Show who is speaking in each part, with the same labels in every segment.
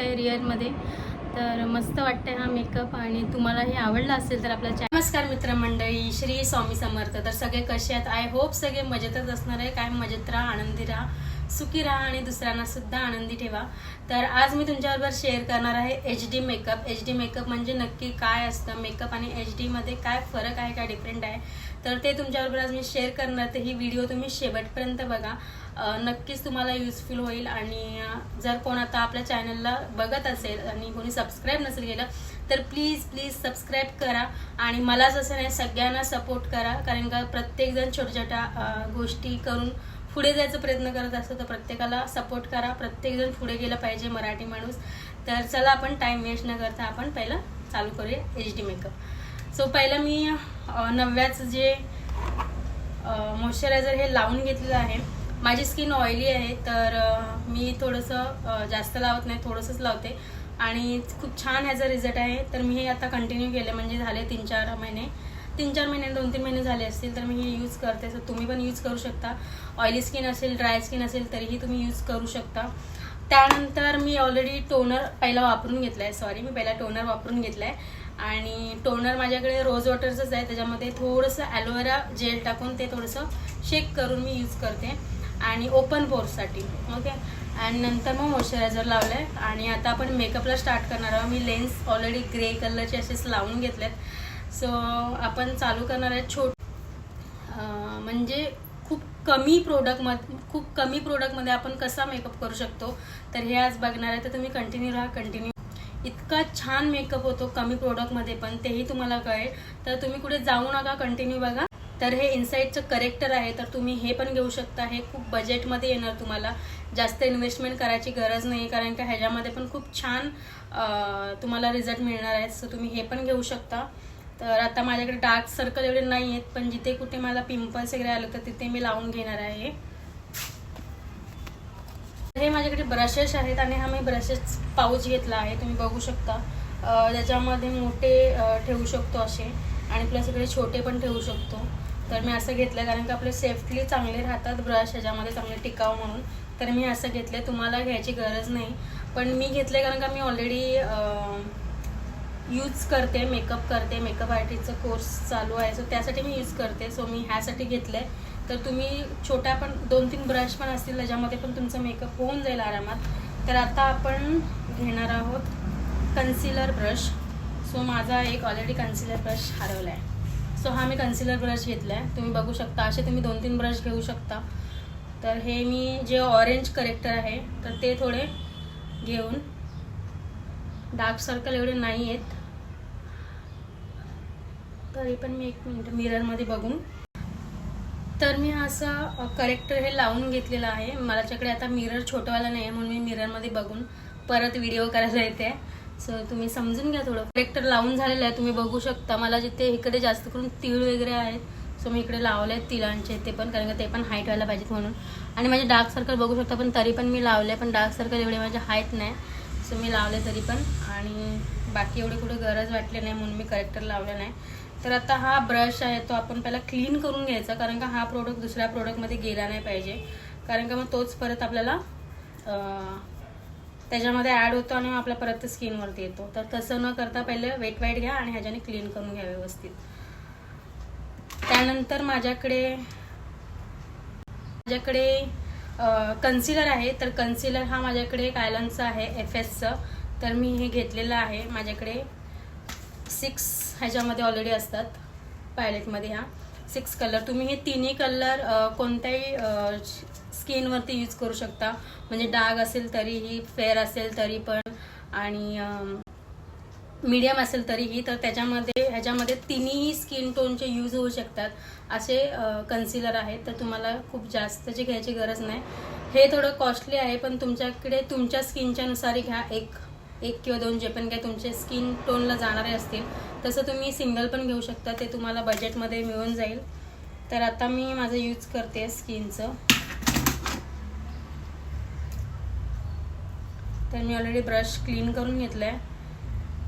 Speaker 1: आहे रिअलमध्ये तर मस्त वाटतं हा मेकअप आणि तुम्हाला हे आवडला असेल तर आपला नमस्कार मित्रमंडळी श्री स्वामी समर्थ. तर सगळे कसे आहेत? आय होप सगळे मजेतच असणार आहे. काय मजेत राहा आनंदी राहा सुखी राहा आणि दुसऱ्यांना सुद्धा आनंदी ठेवा. तर आज मी तुमच्याबरोबर शेअर करणार आहे H D makeup H D makeup म्हणजे नक्की काय असतं? मेकअप आणि एच डीमध्ये काय फरक आहे काय डिफरंट आहे? तर ते तुमच्याबरोबर आज मी शेअर करणार तर ही व्हिडिओ तुम्ही शेवटपर्यंत बघा. नक्कीच तुम्हाला युजफुल होईल. आणि जर कोण आता आपल्या चॅनलला बघत असेल आणि कोणी सबस्क्राईब नसेल केलं तर प्लीज प्लीज सबस्क्राईब करा. आणि मलाच असं नाही सगळ्यांना सपोर्ट करा. कारण का प्रत्येकजण छोट्या छोट्या गोष्टी करून पुढे जायचा प्रयत्न करत असतो तर प्रत्येकाला सपोर्ट करा. प्रत्येकजण पुढे गेलं पाहिजे मराठी माणूस. तर चला आपण टाईम वेस्ट न करता आपण पहिलं चालू करूया एच डी मेकअप सो पहिलं मी नव्याचं जे मॉइश्चरायझर हे लावून घेतलेलं आहे. माझी स्किन ऑइली आहे तर मी थोडंसं जास्त लावत नाही थोडंसंच लावते. आणि खूप छान ह्याचा रिझल्ट आहे. तर मी हे आता कंटिन्यू केलं म्हणजे झाले तीन चार महिने. तीन चार महिने दोन तीन महिने झाले असतील तर मी हे यूज करते. तर तुम्ही पण यूज करू शकता. ऑइली स्किन असेल ड्राय स्किन असेल तरीही तुम्ही यूज करू शकता. त्यानंतर मी ऑलरेडी टोनर पहिला वापरून घेतला आहे सॉरी मी पहिला टोनर वापरून घेतला आहे आणि टोनर माझ्याकडे रोज वॉटरचंच आहे. त्याच्यामध्ये थोडंसं ॲलोवेरा जेल टाकून ते थोडंसं शेक करून मी यूज करते. आणि ओपन पोर्ससाठी ओके आणि नंतर मग मॉइश्चरायझर लावलं आहे आणि आता आपण मेकअपला स्टार्ट करणार आहोत. मी लेन्स ऑलरेडी ग्रे कलरचे असेच लावून घेतलेत. सो आपण चालू करणार आहे छोट म्हणजे खूप कमी प्रोडक्टमध्ये खूप कमी प्रोडक्टमध्ये आपण कसा मेकअप करू शकतो तर हे आज बघणार आहे. तर तुम्ही कंटिन्यू राहा कंटिन्यू इतका छान मेकअप होतो कमी प्रोडक्टमध्ये पण तेही तुम्हाला कळेल. तर तुम्ही कुठे जाऊ नका कंटिन्यू बघा. तर हे इन्साईडचं करेक्टर आहे तर तुम्ही हे पण घेऊ शकता. हे खूप बजेटमध्ये येणार तुम्हाला. जास्त इन्व्हेस्टमेंट करायची गरज नाही कारण का ह्याच्यामध्ये पण खूप छान तुम्हाला रिझल्ट मिळणार आहेत. सो तुम्ही हे पण घेऊ शकता. तर आता माझ्याकडे डार्क सर्कल एवढे नाही आहेत पण जिथे कुठे मला पिंपल्स वगैरे आलं तर तिथे मी लावून घेणार आहे. हे माझ्याकडे ब्रशेस आहेत आणि हा मी ब्रशेस पाऊच घेतला आहे. तुम्ही बघू शकता. त्याच्यामध्ये मोठे ठेवू शकतो असे. आणि प्लस इकडे छोटे पण ठेवू शकतो. तर मी असं घेतलं कारण का आपले सेफ्टली चांगले राहतात ब्रश ह्याच्यामध्ये चांगले टिकाव म्हणून. तर मी असं घेतलं तुम्हाला घ्यायची गरज नाही. पण मी घेतले कारण का मी ऑलरेडी यूज करते मेकअप करते. मेकअप आर्टिस्टचा कोर्स चालू आहे. सो त्यासाठी मी यूज करते. सो मी ह्यासाठी घेतलं आहे तर तुम्ही छोट्या पण दोन तीन ब्रश पण असतील त्याच्यामध्ये पण तुमचं मेकअप होऊन जाईल आरामात. तर आता आपण घेणार आहोत कन्सिलर ब्रश सो माझा एक ऑलरेडी कन्सिलर ब्रश हरवला आहे सो हा मी कन्सिलर ब्रश घेतला आहे तुम्ही बघू शकता असे तुम्ही दोन तीन ब्रश घेऊ शकता. तर हे मी जे ऑरेंज करेक्टर आहे तर ते थोडे घेऊन डार्क सर्कल एवढे नाही आहेत. तरी पण मी एक मिनिट मिररमध्ये बघून. तर मी हा असं करेक्टर हे लावून घेतलेलं आहे. माझ्याकडे आता मिरर छोटवाला नाही आहे म्हणून मी मिररमध्ये बघून परत व्हिडिओ करायला येते. सो तुम्ही समजून घ्या थोडं. करेक्टर लावून झालेलं आहे तुम्ही बघू शकता. मला जिथे इकडे जास्त करून तीळ वगैरे आहेत सो मी इकडे लावले आहेत तिळांचे ते पण कारण का ते पण हाईट व्हायला पाहिजेत म्हणून. आणि माझे डार्क सर्कल बघू शकता पण तरी पण मी लावले पण डार्क सर्कल एवढे माझे हाईट नाही. सो मी लावले तरी पण. आणि बाकी एवढी कुठे गरज वाटली नाही म्हणून मी करेक्टर लावलं नाही. तर आता हा ब्रश आहे तो आपण पहिला क्लीन करून घ्यायचा कारण का हा प्रोडक्ट दुसऱ्या प्रोडक्टमध्ये गेला नाही पाहिजे. कारण का मग तोच परत आपल्याला त्याच्यामध्ये ॲड होतो आणि मग आपल्या परत स्किनवरती येतो. तर तसं न करता पहिले वेट वाईट घ्या आणि ह्याच्याने क्लीन करून घ्या व्यवस्थित. त्यानंतर माझ्याकडे माझ्याकडे कन्सिलर आहे. तर कन्सिलर हा माझ्याकडे कायलनचा आहे एफ एसचं तर मी हे घेतलेलं आहे. माझ्याकडे सिक्स ह्याच्यामध्ये ऑलरेडी असतात. पायलेटमध्ये ह्या सिक्स कलर तुम्ही हे तिन्ही कलर कोणत्याही स्किनवरती यूज करू शकता. म्हणजे डाग असेल तरीही फेअर असेल तरी पण आणि मीडियम असेल तरीही तर त्याच्यामध्ये ह्याच्यामध्ये तिन्ही स्किन टोनचे यूज होऊ शकतात. असे कन्सिलर आहेत. तर तुम्हाला खूप जास्तची घ्यायची गरज नाही. हे थोडं कॉस्टली आहे पण तुमच्याकडे तुमच्या स्किनच्यानुसार घ्या. एक एक किंवा दोन जे पण काय तुमचे स्किन टोनला जाणारे असतील तसं तुम्ही सिंगल पण घेऊ शकता. ते तुम्हाला बजेटमध्ये मिळून जाईल. तर आता मी माझं यूज करते स्किनचं तर मी ऑलरेडी ब्रश क्लीन करून घेतला आहे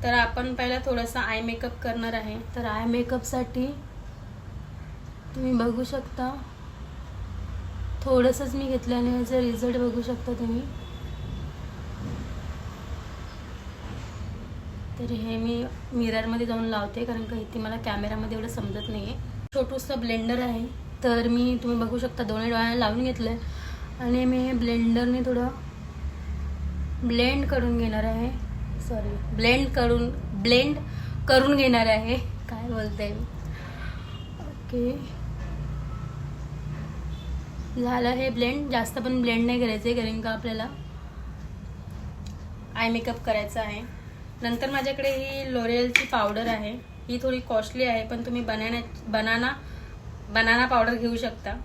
Speaker 1: तर आपण पहिला थोडासा आय मेकअप करणार आहे. तर आय मेकअपसाठी तुम्ही बघू शकता. थोडंसंच मी घेतल्याने याचा रिझल्ट बघू शकता तुम्ही. तर हे मी मिररमध्ये जाऊन लावते कारण का इथे मला कॅमेरामध्ये एवढं समजत नाही आहे छोटूसं ब्लेंडर आहे. तर मी तुम्ही बघू शकता दोन्ही डोळ्याला लावून घेतलं आहे आणि मी हे ब्लेंडरने थोडं ब्लेंड करून घेणार आहे. सॉरी ब्लेंड करून ब्लेंड करून घेणार आहे. काय बोलते? ओके झालं हे ब्लेंड. जास्त पण ब्लेंड नाही करायचं आहे कारण का आपल्याला आय मेकअप करायचा आहे. नंतर माझ्याकडे ही लोरियलची पावडर आहे. ही थोडी कॉस्टली आहे पण तुम्ही बनाना बनाना बनाना पावडर घेऊ शकता.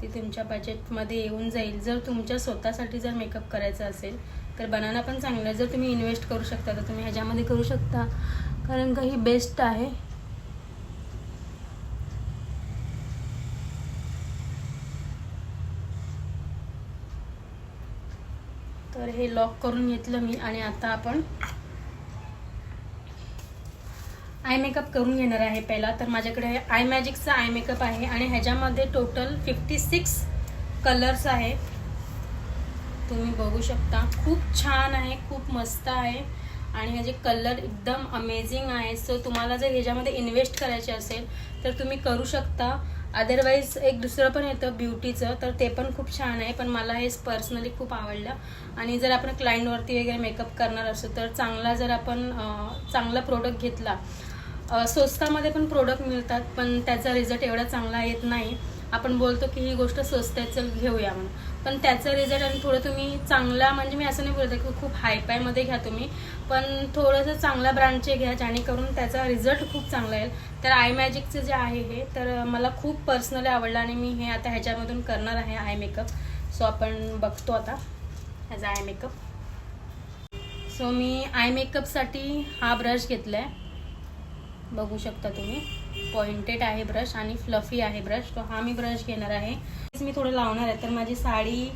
Speaker 1: ती तुमच्या बजेटमध्ये येऊन जाईल. जर तुमच्या स्वतःसाठी जर मेकअप करायचा असेल तर बनाना पण चांगलं आहे. जर तुम्ही इन्व्हेस्ट करू शकता तर तुम्ही ह्याच्यामध्ये करू शकता. कारण का ही बेस्ट आहे. तर हे लॉक करून घेतलं मी आणि आता आपण आय मेकअप करून घेणार आहे पहिला. तर माझ्याकडे आय मॅजिकचा आय मेकअप आहे आणि ह्याच्यामध्ये टोटल फिफ्टी सिक्स कलर्स आहे. तुम्ही बघू शकता. खूप छान आहे खूप मस्त आहे. आणि ह्याचे कलर एकदम अमेझिंग आहे. सो तुम्हाला जर ह्याच्यामध्ये इन्व्हेस्ट करायचे असेल तर तुम्ही करू शकता. अदरवाईज एक दुसरं पण येतं ब्युटीचं तर ते पण खूप छान आहे. पण मला हे पर्सनली खूप आवडलं. आणि जर आपण क्लायंटवरती वगैरे मेकअप करणार असो तर चांगला जर आपण चांगला प्रोडक्ट घेतला स्वस्तामध्ये पण प्रोडक्ट मिळतात पण त्याचा रिझल्ट एवढा चांगला येत नाही. आपण बोलतो की ही गोष्ट स्वस्त आहे चल घेऊया म्हणून. पण त्याचा रिझल्ट आणि थोडं तुम्ही चांगला म्हणजे मी असं नाही बोलत आहे की खूप हायपायमध्ये घ्या तुम्ही. पण थोडंसं चांगल्या ब्रँडचे घ्या जेणेकरून त्याचा रिझल्ट खूप चांगला येईल. तर आय मॅजिकचं जे आहे हे तर मला खूप पर्सनली आवडलं आणि मी हे आता ह्याच्यामधून करणार आहे आय मेकअप सो आपण बघतो आता ह्याचा आय मेकअप सो मी आय मेकअपसाठी हा ब्रश घेतला आहे बघू शकता तुम्ही. पॉइंटेड आहे ब्रश आणि फ्लफी आहे ब्रश तो हा मी ब्रश घेणार आहे. मी थोडं लावणार आहे तर माझी साडी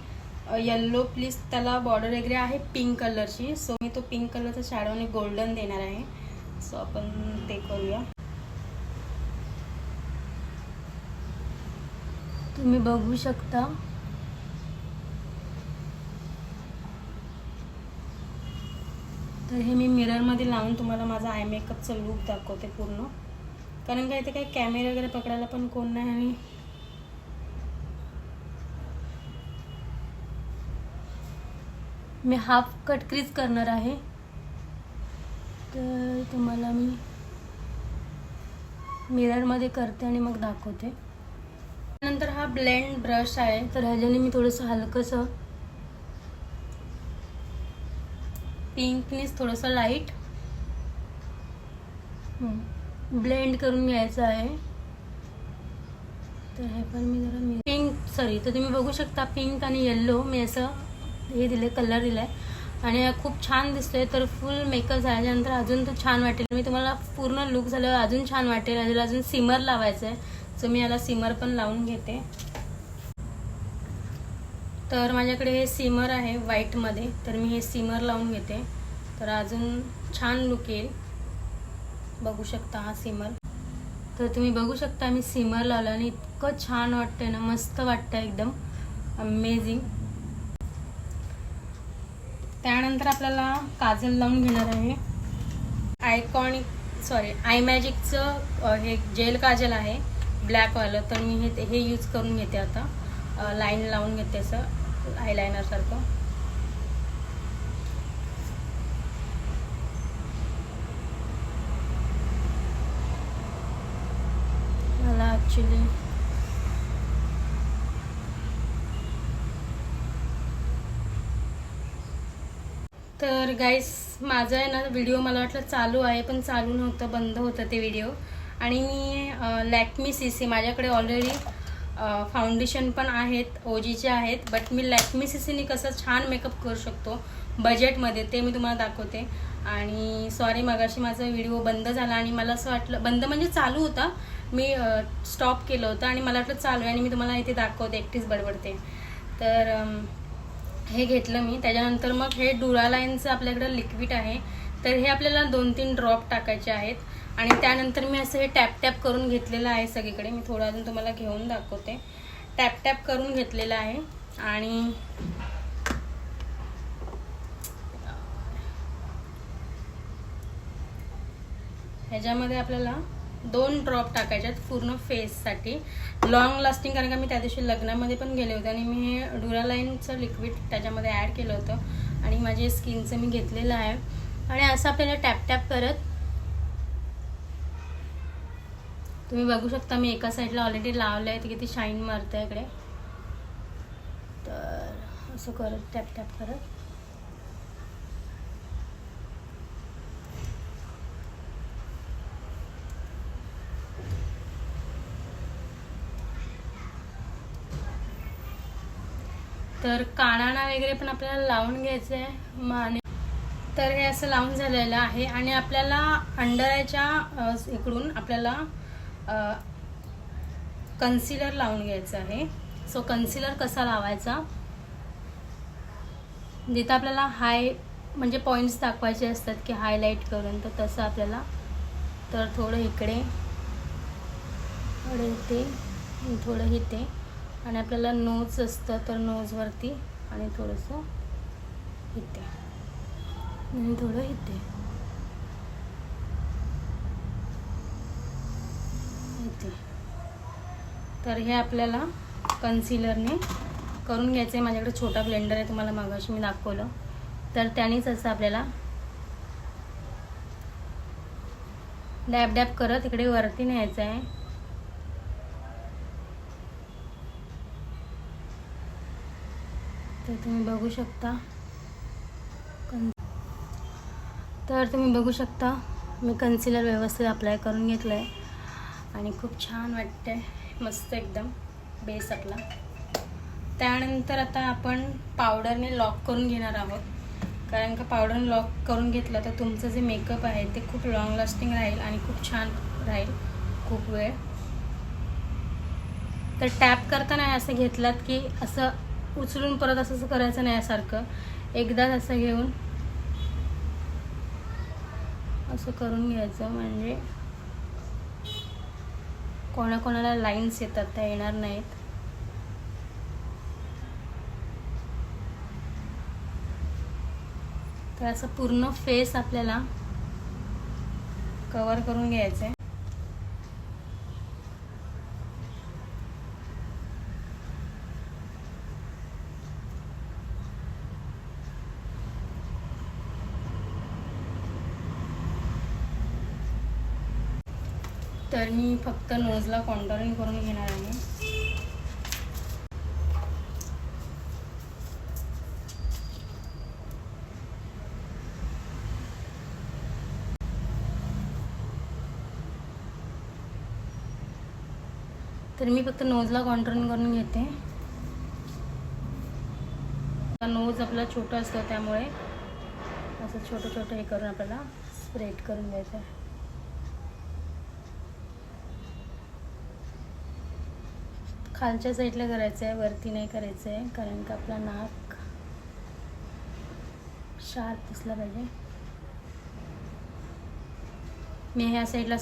Speaker 1: येल्लो प्लीज त्याला बॉर्डर वगैरे आहे पिंक कलरची सो मी तो पिंक कलरचा शॅडोने गोल्डन देणार आहे. सो आपण ते करूया. तुम्ही बघू शकता. तर हे मी मिररमध्ये लावून तुम्हाला माझा आय मेकअपचा लुक दाखवते पूर्ण. कारण काय इथे काही कॅमेरे वगैरे पकडायला पण कोण नाही आणि मी हाफ कट क्रीज करणार आहे. तर तुम्हाला मी मिररमध्ये करते आणि मग दाखवते. नंतर हा ब्लेंड ब्रश आहे. तर ह्याच्याने मी थोडंसं हलकंसं पिंकनेस थोडंसं लाइट ब्लेंड करून घ्यायचं आहे. तर हे पण मी जरा पिंक सॉरी तर तुम्ही बघू शकता पिंक आणि येल्लो मी असं हे दिले कलर दिलाय. आणि हा खूप छान दिसतोय तर फुल मेकअप झाल्यानंतर अजून तो छान वाटेल. मी तुम्हाला पूर्ण लुक झाल्यावर अजून छान वाटेल. याला अजून सिमर लावायचं आहे सो मी याला सिमर पण लावून घेते. तर माझ्याकडे हे सिमर आहे व्हाईटमध्ये तर मी हे सिमर लावून घेते. तर अजून छान लुक येईल. बघू शकता हा सिमर. तर तुम्ही बघू शकता मी सिमर लावला आणि इतकं छान वाटतंय ना मस्त वाटतं एकदम. अमेझिंग त्यानंतर आपल्याला काजल लावून घेणार आहे. आयकॉनिक सॉरी आय मॅजिकचं हे जेल काजल आहे ब्लॅकवालं. तर मी हे हे यूज करून घेते आता. लाईन लावून घेते असं आयलायनरसारखं मला तर गाईस माझा आहे ना व्हिडिओ मला वाटलं चालू आहे पण चालू नव्हतं बंद होतं ते व्हिडिओ आणि मी लॅक्मी सी सी माझ्याकडे ऑलरेडी फाउंडेशन पण आहेत ओजीचे आहेत बट मी लॅक्मी सी सीने कसं छान मेकअप करू शकतो बजेटमध्ये ते मी तुम्हाला दाखवते. आणि सॉरी मगाशी माझा व्हिडिओ बंद झाला आणि मला असं वाटलं बंद म्हणजे चालू होता मी स्टॉप केलं होतं आणि मला वाटलं चालू आहे आणि मी तुम्हाला इथे दाखवते एकटीच बडबडते. तर हे घेतलं मी. त्याच्यानंतर मग हे डुरा लाईनचं आपल्याकडं लिक्विड आहे. तर हे आपल्याला दोन तीन ड्रॉप टाकायचे आहेत. आणि त्यानंतर मी असं हे टॅप टॅप करून घेतलेलं आहे सगळीकडे. मी थोडं अजून तुम्हाला घेऊन दाखवते. टॅप टॅप करून घेतलेलं आहे. आणि ह्याच्यामध्ये आपल्याला दोन ड्रॉप टाकायच्यात पूर्ण फेससाठी लॉंग लास्टिंग कारण का मी त्या दिवशी लग्नामध्ये पण गेले होते आणि मी हे डुरालाईनचं लिक्विड त्याच्यामध्ये ॲड केलं होतं. आणि माझे स्किनचं मी घेतलेलं आहे. आणि असं आपल्याला टॅप टॅप करत तुम्ही बघू शकता मी एका साईडला ऑलरेडी लावलं आहे ते किती शाईन मारतं इकडे. तर असं करत टॅप टॅप करत. तर कानाणा वगैरे पण आपल्याला लावून घ्यायचं आहे माने तर हे असं लावून झालेलं आहे आणि आपल्याला अंडराच्या इकडून आपल्याला कन्सिलर लावून घ्यायचं आहे. सो कन्सिलर कसा लावायचा? जिथं आपल्याला हाय म्हणजे पॉईंट्स दाखवायचे असतात की हायलाईट करून तर तसं आपल्याला तर थोडं इकडे थोडं इथे थोडं इथे. आणि आपल्याला नोज असतं तर नोजवरती आणि थोडंसं इथे. आणि थोडं इथे. इथे. तर हे आपल्याला कन्सिलरने करून घ्यायचं आहे माझ्याकडे छोटा ब्लेंडर आहे तुम्हाला मागाशी मी दाखवलं. तर त्यानेच असं आपल्याला डॅब डॅब करत इकडे वरती न्यायचं आहे तर तुम्ही बघू शकता. तर तुम्ही बघू शकता मी कन्सिलर व्यवस्थित अप्लाय करून घेतलं आहे आणि खूप छान वाटते मस्त एकदम बेस आपला. त्यानंतर आता आपण पावडरने लॉक करून घेणार आहोत. कारण का पावडरने लॉक करून घेतलं तर तुमचं जे मेकअप आहे ते खूप लॉंग लास्टिंग राहील आणि खूप छान राहील. खूप वेळ. तर टॅप करताना असं घेतलात की असं उचलून परत असं असं करायचं नाही यासारखं. एकदाच असं घेऊन असं करून घ्यायचं. म्हणजे कोणाकोणाला लाईन्स येतात त्या येणार नाहीत. तर असं पूर्ण फेस आपल्याला कवर करून घ्यायचं आहे तर मी फक्त नोजला कॉन्टरिंग करून घेणार आहे तर मी फक्त नोजला कॉन्टोरिंग करून घेते. नोज आपला छोटा असतो त्यामुळे असं छोटं छोटं हे करून आपल्याला स्प्रेड करून घ्यायचं आहे. खालच्या साईडला करायचं आहे वरती नाही करायचं आहे कारण का आपला नाक शार्प दिसला पाहिजे. मी ह्या साईडला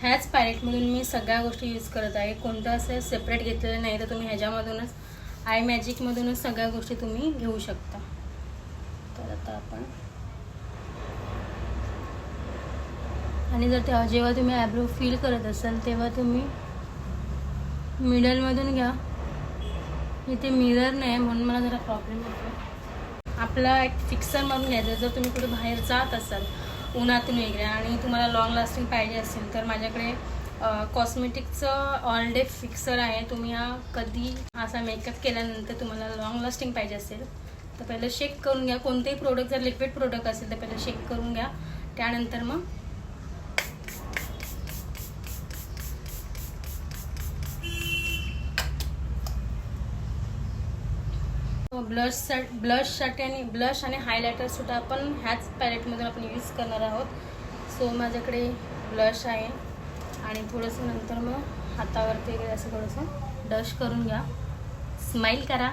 Speaker 1: ह्याच पॅलेटमधून मी सगळ्या गोष्टी यूज करत आहे. कोणतं असं सेपरेट घेतलेलं नाही तर तुम्ही ह्याच्यामधूनच आय मॅजिकमधूनच सगळ्या गोष्टी तुम्ही घेऊ शकता. तर आता आपण आणि जर तेव्हा जेव्हा तुम्ही आयब्रो फील करत असाल तेव्हा तुम्ही मिडलमधून घ्या. इथे मिरर नाही म्हणून मला जरा प्रॉब्लेम होतो आपला एक फिक्सर मारून घ्यायचं जर तुम्ही कुठे बाहेर जात असाल उन्हातून वगैरे आणि तुम्हाला लॉंग लास्टिंग पाहिजे असेल तर माझ्याकडे कॉस्मेटिकचं ऑल डे फिक्सर आहे. तुम्ही हा कधी असा मेकअप केल्यानंतर तुम्हाला लॉंग लास्टिंग पाहिजे असेल तर पहिलं शेक करून घ्या. कोणतेही प्रोडक्ट जर लिक्विड प्रोडक्ट असेल तर पहिलं शेक करून घ्या. त्यानंतर मग ब्लश ब्लशसाठी आणि ब्लश आणि हायलायटरसुद्धा आपण ह्याच पॅलेटमधून आपण यूज करणार आहोत. सो माझ्याकडे ब्लश आहे. आणि थोडंसं नंतर मग हातावरती वगैरे असं थोडंसं डश करून घ्या. स्माईल करा.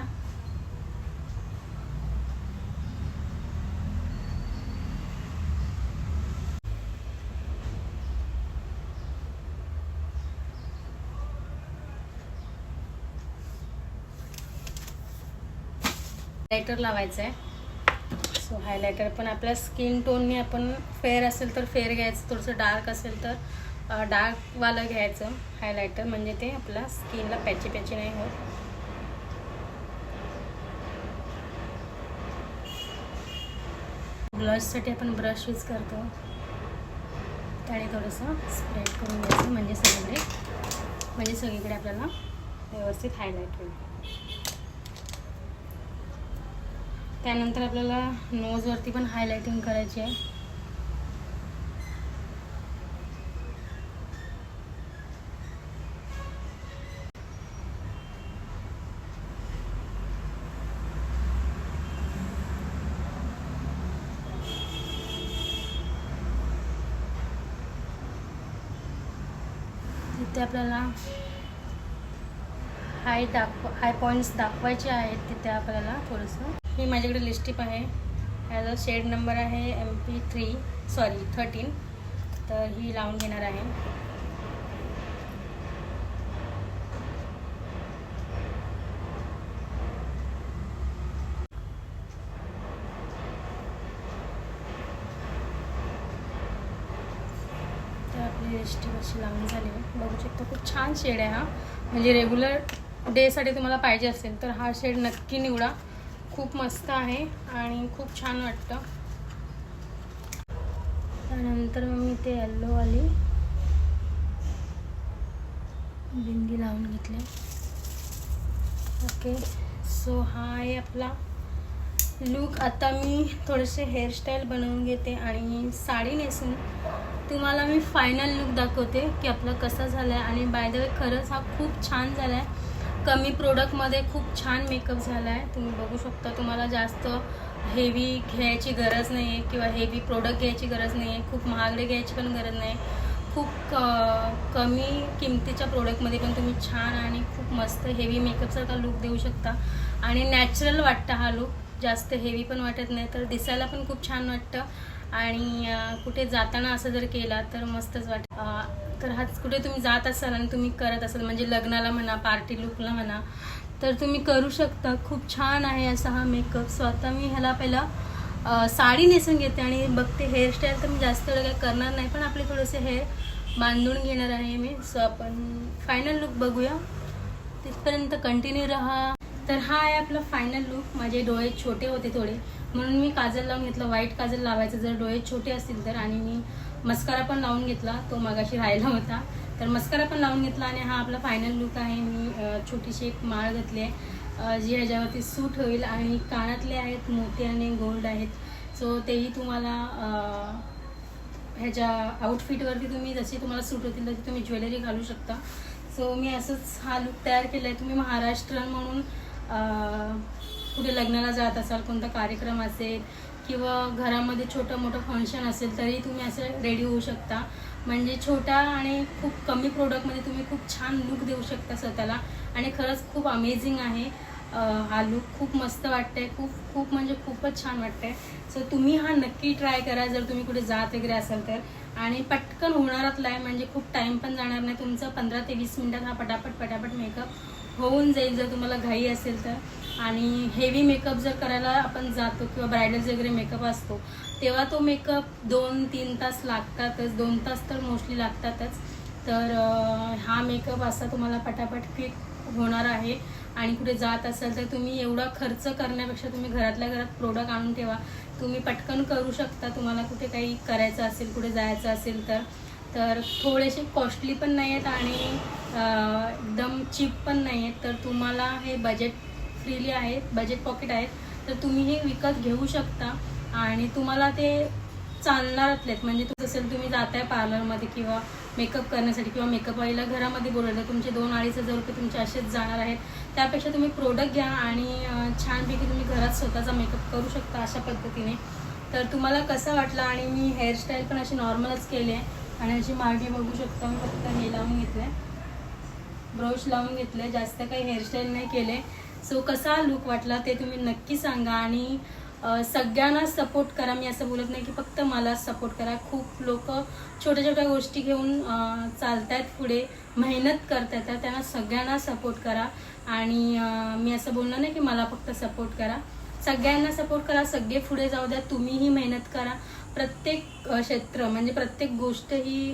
Speaker 1: हायलायटर लावायचं आहे सो हायलायटर पण आपल्या स्किन टोनने आपण फेअर असेल तर फेअर घ्यायचं थोडंसं डार्क असेल तर डार्कवालं घ्यायचं. हायलायटर म्हणजे ते आपल्या स्किनला पॅची पॅची नाही होत. ब्लशसाठी आपण ब्रश यूज करतो. त्याने थोडंसं स्प्रेड करून घ्यायचं. म्हणजे सगळीकडे म्हणजे सगळीकडे आपल्याला व्यवस्थित हायलाईट होईल. त्यानंतर आपल्याला नोजवरती पण हायलायटिंग करायची आहे. तिथे आपल्याला हाय दाखव हाय पॉईंट्स दाखवायचे आहेत तिथे आपल्याला थोडंसं ही माझ्याकडे लिस्टिप आहे. ह्याचा शेड नंबर आहे M P three sorry thirteen तर ही लावून घेणार आहे. तर आपली लिस्टिप अशी लावून झाली. आहे बघू शकतो खूप छान शेड आहे हा. म्हणजे रेग्युलर डेसाठी तुम्हाला पाहिजे असेल तर हा शेड नक्की निवडा. खूप मस्त आहे आणि खूप छान वाटतं. त्यानंतर मग मी ते येल्लोवाली बिंदी लावून घेतली. ओके सो हा आहे आपला लुक आता मी थोडेसे हेअरस्टाईल बनवून घेते आणि साडी नेसून तुम्हाला मी फायनल लुक दाखवते की आपला कसा झाला आहे आणि बाय द वे खरंच हा खूप छान झाला आहे कमी प्रोडक्टमध्ये खूप छान मेकअप झाला आहे तुम्ही बघू शकता तुम्हाला जास्त हेवी घ्यायची गरज नाही आहे किंवा हेवी प्रोडक्ट घ्यायची गरज नाही आहे खूप महागडे घ्यायची पण गरज नाही खूप कमी किमतीच्या प्रोडक्टमध्ये पण तुम्ही छान आणि खूप मस्त हेवी मेकअपसारखा लुक देऊ शकता. आणि नॅचरल वाटतं हा लुक जास्त हेवी पण वाटत नाही तर दिसायला पण खूप छान वाटतं. आणि कुठे जाताना असं जर केला तर मस्तच वाट तर हा कुठे तुम्ही जात असाल आणि तुम्ही करत असाल म्हणजे लग्नाला म्हणा पार्टी लुकला म्हणा तर तुम्ही करू शकता. खूप छान आहे असा हा मेकअप स्वतः मी ह्याला पहिला साडी नेसून घेते आणि बघते हेअरस्टाईल तर मी जास्त वेळ काही करणार नाही पण आपले थोडेसे हेअर बांधून घेणार आहे मी. सो आपण फायनल लुक बघूया. तिथपर्यंत कंटिन्यू राहा. तर हा आहे आपला फायनल लुक माझे डोळे छोटे होते थोडे. म्हणून मी काजल लावून घेतलं. व्हाईट काजल लावायचं. जर डोळे छोटे असतील तर. आणि मी मस्कारा पण लावून घेतला. तो मगाशी राहिला होता. तर मस्कारा पण लावून घेतला आणि हा आपला फायनल लुक आहे. मी छोटीशी एक माळ घातली आहे. जी ह्याच्यावरती सूट होईल आणि कानातले आहेत मोती आणि गोल्ड आहेत. सो तेही तुम्हाला ह्याच्या आउटफिटवरती तुम्ही जशी तुम्हाला सूट होतील तशी तुम्ही ज्वेलरी घालू शकता. सो मी असंच हा लुक तयार केला आहे तुम्ही महाराष्ट्रन म्हणून कुठे लग्नाला जात असाल कोणता कार्यक्रम असेल किंवा घरामध्ये छोटं मोठं फंक्शन असेल तरी तुम्ही असं रेडी होऊ शकता. म्हणजे छोटा आणि खूप कमी प्रोडक्टमध्ये तुम्ही खूप छान लुक देऊ शकता स्वतःला. आणि खरंच खूप अमेझिंग आहे. हा लुक खूप मस्त वाटतंय. खूप खूप म्हणजे खूपच छान वाटतंय. सो तुम्ही हा नक्की ट्राय करा जर तुम्ही कुठे जात वगैरे असाल तर. आणि पटकन होणारातला आहे म्हणजे खूप टाईम पण जाणार नाही. तुमचा पंधरा ते वीस मिनिटात हा पटापट पटापट मेकअप होऊन जाईल जर तुम्हाला घाई असेल तर. आणि हेवी मेकअप जर करायला आपण जातो किंवा ब्रायडल्स वगैरे मेकअप असतो तेव्हा तो मेकअप दोन तीन तास लागतातच. दोन तास तर मोस्टली लागतातच. तर हा मेकअप असा तुम्हाला पटापट क्विक होणार आहे. आणि कुठे जात असाल तर तुम्ही एवढा खर्च करण्यापेक्षा तुम्ही घरातल्या घरात प्रोडक्ट आणून ठेवा. तुम्ही पटकन करू शकता. तुम्हाला कुठे काही करायचं असेल कुठे जायचं असेल तर. तर थोडेसे कॉस्टली पण नाही आहेत आणि एकदम चीप पण नाही आहेत तर तुम्हाला हे बजेट फ्रीली आहेत बजेट पॉकेट आहेत तर तुम्ही हे विकत घेऊ शकता. आणि तुम्हाला ते चालणारच आहेत. म्हणजे तू असेल तुम्ही जाताय पार्लरमध्ये किंवा मेकअप करण्यासाठी किंवा मेकअप आईला घरामध्ये बोलवलं तुमचे दोन अडीच हजार रुपये तुमचे असेच जाणार आहेत. त्यापेक्षा तुम्ही प्रोडक्ट घ्या आणि छानपैकी तुम्ही घरात स्वतःचा मेकअप करू शकता अशा पद्धतीने. तर तुम्हाला कसं वाटलं? आणि मी हेअरस्टाईल पण अशी नॉर्मलच केली आहे. आणि अशी मागे बघू शकता मी फक्त हे लावून घेतलं आहे ब्रश लावून घेतले जास्त काही हेअरस्टाईल नाही केले सो कसा लुक वाटला ते तुम्ही नक्की सांगा आणि सगळ्यांना सपोर्ट करा. मी असं बोलत नाही की फक्त मला सपोर्ट करा. खूप लोक छोट्या छोट्या गोष्टी घेऊन चालत आहेत पुढे मेहनत करत आहेत तर त्यांना सगळ्यांना सपोर्ट करा. आणि मी असं बोलणार नाही की मला फक्त सपोर्ट करा. सगळ्यांना सपोर्ट करा. सगळे पुढे जाऊ द्या. तुम्हीही मेहनत करा. प्रत्येक क्षेत्र म्हणजे प्रत्येक गोष्ट ही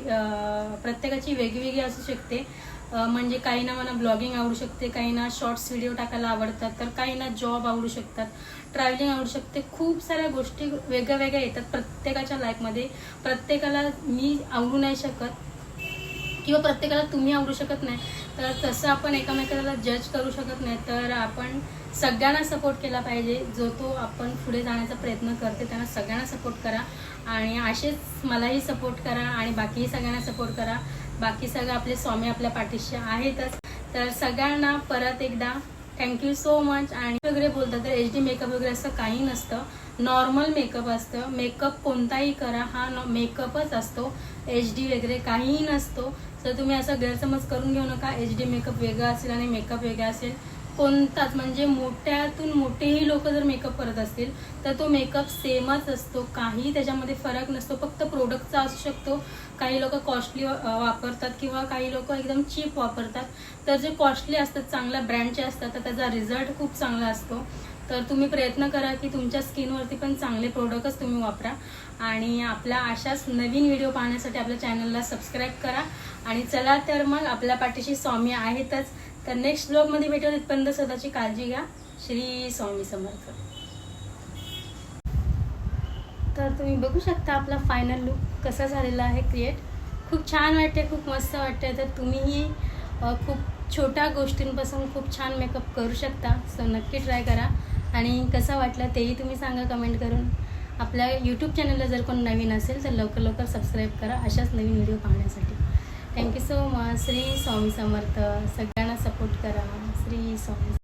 Speaker 1: प्रत्येकाची वेगवेगळी असू शकते. म्हणजे म्हणजे काहींना मला ब्लॉगिंग आवडू शकते काहींना शॉर्ट्स व्हिडिओ टाकायला आवडतात तर काहींना जॉब आवडू शकतात. ट्रॅव्हलिंग आवडू शकते. खूप साऱ्या गोष्टी वेगळ्या वेगळ्या येतात प्रत्येकाच्या लाईफमध्ये प्रत्येकाला मी आवडू नाही शकत किंवा प्रत्येकाला तुम्ही आवडू शकत नाही तर तसं आपण एकामेकाला जज करू शकत नाही. तर आपण सगळ्यांना सपोर्ट केला पाहिजे. जो तो आपण पुढे जाण्याचा प्रयत्न करते त्यांना सगळ्यांना सपोर्ट करा. आणि असेच मलाही सपोर्ट करा आणि बाकीही सगळ्यांना सपोर्ट करा. बाकी सगळं आपले स्वामी आपल्या पाठीशी आहेतच. तर सगळ्यांना परत एकदा थँक्यू सो मच आणि वगैरे बोलतात तर एच डी मेकअप वगैरे असं काही नसतं. नॉर्मल मेकअप असतं. मेकअप कोणताही करा हा मेकअपच असतो. एच डी वगैरे काहीही नसतो. तर तुम्ही असं गैरसमज करून घेऊ नका. एच डी मेकअप वेगळा असेल आणि मेकअप वेगळा असेल कोणताच म्हणजे मोठ्यातून मोठेही लोक जर मेकअप करत असतील तर तो मेकअप सेमच असतो. काही त्याच्यामध्ये फरक नसतो. फक्त प्रोडक्टचा असू शकतो. काही लोक कॉस्टली वापरतात किंवा काही लोक एकदम चीप वापरतात. तर जे कॉस्टली असतात चांगल्या ब्रँडचे असतात तर त्याचा रिझल्ट खूप चांगला असतो. तर तुम्ही प्रयत्न करा की तुमच्या स्किनवरती पण चांगले प्रोडक्टच तुम्ही वापरा. आणि आपल्या अशाच नवीन व्हिडिओ पाहण्यासाठी आपल्या चॅनलला सबस्क्राईब करा. आणि चला तर मग आपल्या पाठीशी स्वामी आहेतच. तर नेक्स्ट ब्लॉगमध्ये भेटू तिथपर्यंत स्वतःची काळजी घ्या. श्री स्वामी समर्थ. तर तुम्ही बघू शकता आपला फायनल लुक कसा झालेला आहे क्रिएट खूप छान वाटते खूप मस्त वाटते तर तुम्हीही खूप छोट्या गोष्टींपासून खूप छान मेकअप करू शकता. सो नक्की ट्राय करा. आणि कसा वाटला तेही तुम्ही सांगा कमेंट करून. आपल्या यूट्यूब चॅनलला जर कोण नवीन असेल तर लवकर लवकर सबस्क्राईब करा. अशाच नवीन व्हिडिओ पाहण्यासाठी. Thank you so much Shri Swami Samarth. सगळ्या सपोर्ट करा. श्री स्वामी